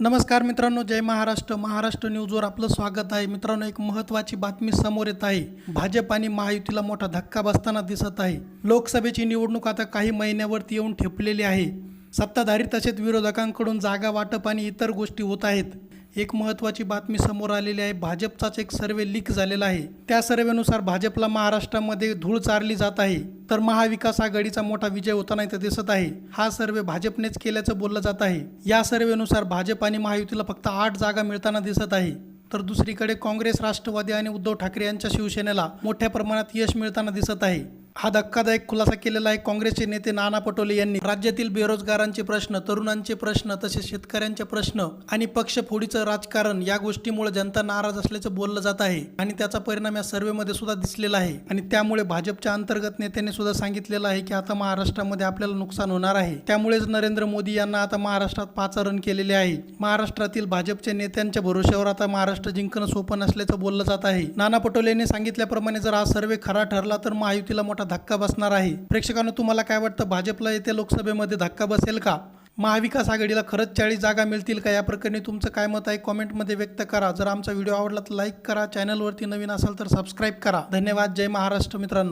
नमस्कार मित्रांनो जय महाराष्ट्र. महाराष्ट्र न्यूजवर आपलं स्वागत आहे. मित्रांनो एक महत्त्वाची बातमी समोर येत आहे. भाजप आणि महायुतीला मोठा धक्का बसताना दिसत आहे. लोकसभेची निवडणूक आता काही महिन्यावरती येऊन ठेपलेली आहे. सत्ताधारी तसेच विरोधकांकडून जागा वाटप आणि इतर गोष्टी होत आहेत. एक महत्त्वाची बातमी समोर आलेली आहे. भाजपचाच एक सर्वे लीक झालेला आहे. त्या सर्वेनुसार भाजपला महाराष्ट्रामध्ये धूळ चारली जात आहे. तर महाविकास आघाडीचा मोठा विजय होताना इथं दिसत आहे. हा सर्वे भाजपनेच केल्याचं बोललं जात आहे. या सर्वेनुसार भाजप आणि महायुतीला फक्त आठ जागा मिळताना दिसत आहे. तर दुसरीकडे काँग्रेस राष्ट्रवादी आणि उद्धव ठाकरे यांच्या शिवसेनेला मोठ्या प्रमाणात यश मिळताना दिसत आहे. हा धक्कादायक खुलासा केलेला आहे. काँग्रेसचे नेते नाना पटोले यांनी राज्यातील बेरोजगारांचे प्रश्न तरुणांचे प्रश्न तसेच शेतकऱ्यांचे प्रश्न आणि पक्षफोडीचं राजकारण या गोष्टीमुळे जनता नाराज असल्याचं बोललं जात आहे आणि त्याचा परिणाम या सर्वेमध्ये सुद्धा दिसलेला आहे. आणि त्यामुळे भाजपच्या अंतर्गत नेत्यांनी सुद्धा सांगितलेलं आहे की आता महाराष्ट्रामध्ये आपल्याला नुकसान होणार आहे. त्यामुळेच नरेंद्र मोदी यांना आता महाराष्ट्रात पाचारण केलेले आहे. महाराष्ट्रातील भाजपच्या नेत्यांच्या भरोश्यावर आता महाराष्ट्र जिंकणं सोपं नसल्याचं बोललं जात आहे. नाना पटोले यांनी सांगितल्याप्रमाणे जर हा सर्वे खरा ठरला तर महायुतीला मोठा धक्का बसणार आहे. प्रेक्षकांनो तुम्हाला काय वाटतं? भाजपला येत्या लोकसभेमध्ये धक्का बसेल का? महाविकास आघाडीला खरंच चाळीस जागा मिळतील का? या प्रकरणी तुमचं काय मत आहे? कॉमेंटमध्ये व्यक्त करा. जर आमचा व्हिडिओ आवडला तर लाईक करा. चॅनलवरती नवीन असाल तर सबस्क्राईब करा. धन्यवाद. जय महाराष्ट्र मित्रांनो.